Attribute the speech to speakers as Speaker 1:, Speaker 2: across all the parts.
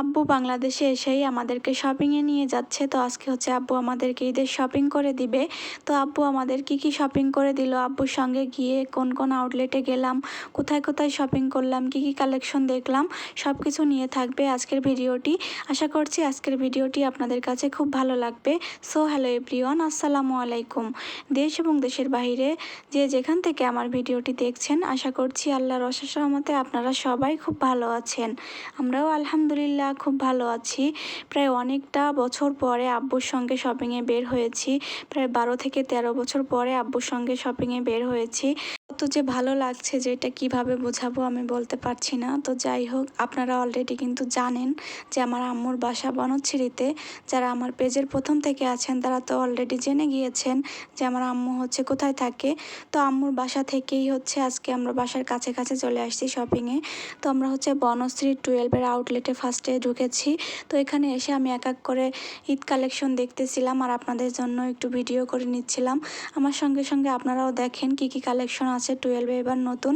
Speaker 1: আব্বু বাংলাদেশে এসেই আমাদেরকে শপিংয়ে নিয়ে যাচ্ছে। তো আজকে হচ্ছে আব্বু আমাদেরকে ঈদের শপিং করে দিবে। তো আব্বু আমাদের কি কি শপিং করে দিল? আব্বুর সঙ্গে গিয়ে কোন কোন আউটলেটে গেলাম, কোথায় কোথায় শপিং করলাম, কি কি কালেকশন দেখলাম সব কিছু নিয়ে থাকবে আজকের ভিডিওটি। আশা করছি আজকের ভিডিওটি আপনাদের কাছে খুব ভালো লাগবে। সো হ্যালো এভরিওয়ান আসসালামু আলাইকুম। দেশ এবং দেশের বাইরে যে যেখান থেকে আমার ভিডিওটি দেখছেন, আশা করছি আল্লাহর অশেষ রহমতে আপনারা সবাই খুব ভালো আছেন। আমরাও আলহামদুলিল্লাহ খুব ভালো আছি। প্রায় অনেকটা বছর পরে আব্বুর সঙ্গে শপিংয়ে বের হয়েছি। প্রায় বারো থেকে তেরো বছর পরে আব্বুর সঙ্গে শপিংয়ে বের হয়েছি। তো যে ভালো লাগছে যে এটা কীভাবে বোঝাবো আমি বলতে পারছি না। তো যাই হোক, আপনারা অলরেডি কিন্তু জানেন যে আমার আম্মুর বাসা বনচ্ছিরিতে যারা আমার পেজের প্রথম থেকে আছেন, তারা তো অলরেডি জেনে গিয়েছেন যে আমার আম্মু হচ্ছে কোথায় থাকে। তো আম্মুর বাসা থেকেই হচ্ছে আজকে আমরা বাসার কাছে কাছে চলে আসছি শপিংয়ে তো আমরা হচ্ছে বনশ্রী টুয়েলভের আউটলেটে ফার্স্টে ঢুকেছি। তো এখানে এসে আমি এক এক করে ঈদ কালেকশন দেখতেছিলাম আর আপনাদের জন্য একটু ভিডিও করে নিচ্ছিলাম। আমার সঙ্গে সঙ্গে আপনারাও দেখেন কি কি কালেকশন আছে টুয়েলভে এবার নতুন।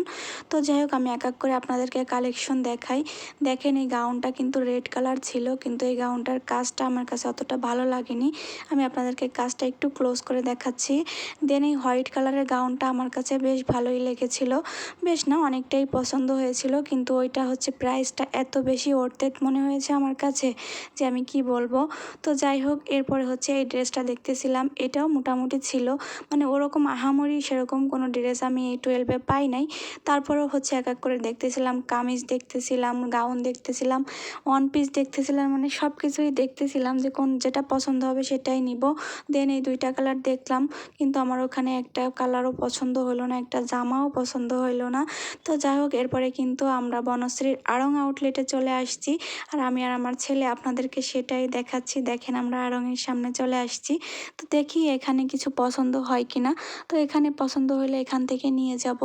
Speaker 1: তো যাই হোক, আমি এক এক করে আপনাদেরকে কালেকশন দেখাই। দেখেন এই গাউনটা কিন্তু রেড কালার ছিল, কিন্তু এই গাউনটার কাজটা আমার কাছে অতটা ভালো লাগেনি। আমি আপনাদেরকে কাজটা একটু ক্লোজ করে দেখাচ্ছি। দেন এই হোয়াইট কালারের গাউনটা আমার কাছে বেশ ভালোই লেগেছিল। বেশ না, অনেকটাই পছন্দ হয়েছিল, কিন্তু ওইটা হচ্ছে প্রাইসটা এত বেশি ওরতে মনে হয়েছে আমার কাছে যে আমি কি বলব। তো যাই হোক, এরপরে হচ্ছে এই ড্রেসটা দেখতেছিলাম। এটাও মোটামুটি ছিল। মানে ওরকম আহামরি সেরকম কোনো ড্রেস আমি এই টুয়েলভে পাই নাই। তারপরেও হচ্ছে এক এক করে দেখতেছিলাম, কামিজ দেখতেছিলাম, গাউন দেখতেছিলাম ওয়ান পিস দেখতেছিলাম মানে সব কিছুই দেখতেছিলাম যে কোন যেটা পছন্দ হবে সেটাই নিব। দেন এই দুইটা কালার দেখলাম, কিন্তু আমার ওখানে একটা কালারও পছন্দ হলো না, একটা জামাও পছন্দ হইল না। তো যাই হোক, এরপরে কিন্তু আমরা বনশ্রীর আড়ং আউটলেটে চলে আসছি। আর আমি আর আমার ছেলে আপনাদেরকে সেটাই দেখাচ্ছি। দেখেন আমরা আড়ংয়ের সামনে চলে আসছি। তো দেখি এখানে কিছু পছন্দ হয় কি না তো এখানে পছন্দ হলে এখান থেকে নিয়ে যাব।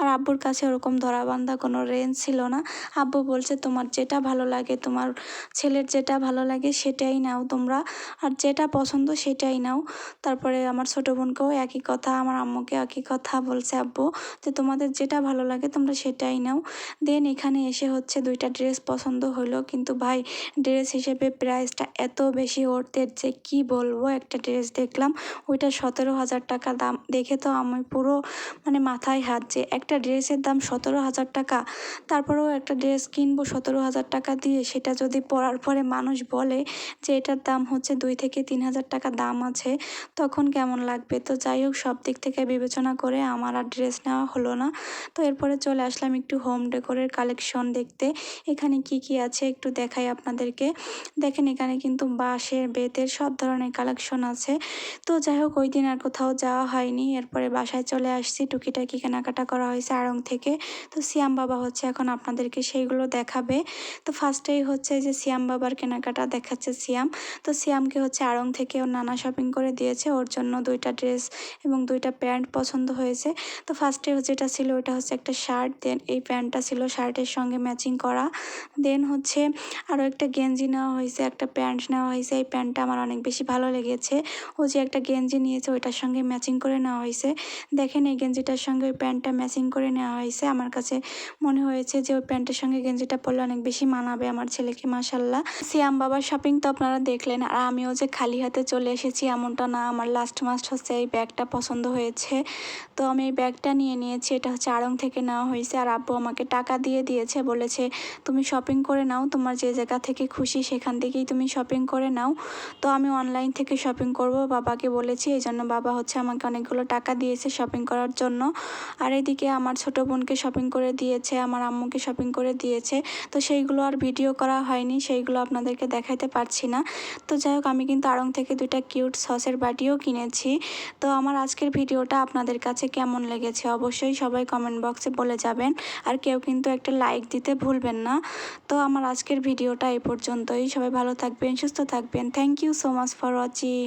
Speaker 1: আর আব্বুর কাছে ওরকম ধরাবান্ধা কোনো রেঞ্জ ছিল না। আব্বু বলছে, তোমার যেটা ভালো লাগে, তোমার ছেলের যেটা ভালো লাগে সেটাই নাও তোমরা। আর যেটা পছন্দ সেটাই নাও। তারপরে আমার ছোটো বোনকেও একই কথা, আমার আম্মুকে একই কথা বলছে আব্বু যে, তোমাদের যেটা ভালো লাগে তোমরা সেটাই নাও। দেন এখানে এসে হচ্ছে দুইটা ড্রেস পছন্দ হলো। কিন্তু ভাই ড্রেস হিসেবে প্রাইসটা এত বেশি ওর্থের যে কি বলব? একটা ড্রেস দেখলাম, ওইটা সতেরো হাজার টাকা দাম। দেখে তো আমি পুরো মানে মাথায় হাত যে একটা ড্রেসের দাম সতেরো হাজার টাকা, তারপরেও একটা ড্রেস কিনবো সতেরো হাজার টাকা দিয়ে, সেটা যদি পরার পরে মানুষ বলে যে এটার দাম হচ্ছে দুই থেকে তিন হাজার টাকা দাম আছে, তখন কেমন লাগবে? তো যাই হোক, সব দিক থেকে বিবেচনা করে আমার আর ড্রেস নেওয়া হলো না। তো এরপরে চলে আসলাম একটু হোম ডেকোরের কালেকশন দেখতে। এখানে কি কি আছে একটু দেখাই আপনাদেরকে। দেখেন এখানে কিন্তু বাঁশের, বেতের সব ধরনের কালেকশন আছে। তো যাই হোক, ওই দিন আর কোথাও যাওয়া হয়নি। এরপরে বাসায় চলে আসছি। টুকিটাকি কেনাকাটা করা হয়েছে আড়ং থেকে। তো সিয়াম বাবা হচ্ছে এখন আপনাদেরকে সেইগুলো দেখাবে। তো ফার্স্টেই হচ্ছে যে সিয়াম বাবার কেনাকাটা দেখাচ্ছে সিয়াম। তো সিয়ামকে হচ্ছে আড়ং থেকে ওর নানা শপিং করে দিয়েছে। ওর জন্য দুইটা ড্রেস এবং দুইটা প্যান্ট পছন্দ হয়েছে। তো ফার্স্টে যেটা ছিল, ওটা হচ্ছে একটা শার্ট দেন এই প্যান্টটা ছিল শার্টের সঙ্গে ম্যাচিং করা। দেন হচ্ছে আরও একটা গেঞ্জি নেওয়া হয়েছে, একটা প্যান্ট নেওয়া হয়েছে। এই প্যান্টটা আমার অনেক বেশি ভালো লেগেছে। ও যে একটা গেঞ্জি নিয়েছে, ওইটার সঙ্গে ম্যাচিং করে নেওয়া হয়েছে। দেখেন এই গেঞ্জিটার সঙ্গে ওই প্যান্টটা ম্যাচিং করে নেওয়া হয়েছে। আমার কাছে মনে হয়েছে যে ওই প্যান্টের সঙ্গে গেঞ্জিটা পরলে অনেক বেশি মানাবে আমার ছেলেকে মাসাল্লাহ সিয়াম বাবার শপিং তো আপনারা দেখলেন, আর আমিও যে খালি হাতে চলে এসেছি এমনটা না, আমার লাস্ট মাস্ট হচ্ছে এই ব্যাগটা পছন্দ হয়েছে। তো আমি এই ব্যাগটা নিয়ে নিয়েছি, এটা হচ্ছে আড়ং থেকে নেওয়া হয়েছে। আর আব্বু আমাকে টাকা দিয়ে দিয়েছে, বলেছে, তুমি শপিং করে নাও, তোমার যে জায়গা থেকে খুশি সেখান থেকেই তুমি শপিং করে নাও। তো আমি অনলাইন থেকে শপিং করব। বাবাকে বলেছি, এই জন্য বাবা হচ্ছে আমাকে অনেকগুলো টাকা দিয়েছে শপিং করার জন্য। আর এদিকে আমার ছোটো বোনকে শপিং করে দিয়েছে, আমার আম্মুকে শপিং করে দিয়েছে। তো সেইগুলো আর ভিডিও করা হয়নি, সেইগুলো আপনাদেরকে দেখাইতে পারছি না। তো যাই হোক, আমি কিন্তু আড়ং থেকে দুইটা কিউট সসের বাটিও কিনেছি। তো আমার আজকের ভিডিওটা আপনাদের কাছে কেমন লেগেছে অবশ্যই সবাই কমেন্ট বক্সে বলে যাবেন। আর কেউ কিন্তু একটা লাইক দিতে ভুলবেন না। তো আমার আজকের ভিডিওটা এ পর্যন্তই। সবাই ভালো থাকবেন সুস্থ থাকবেন। Thank you so much for watching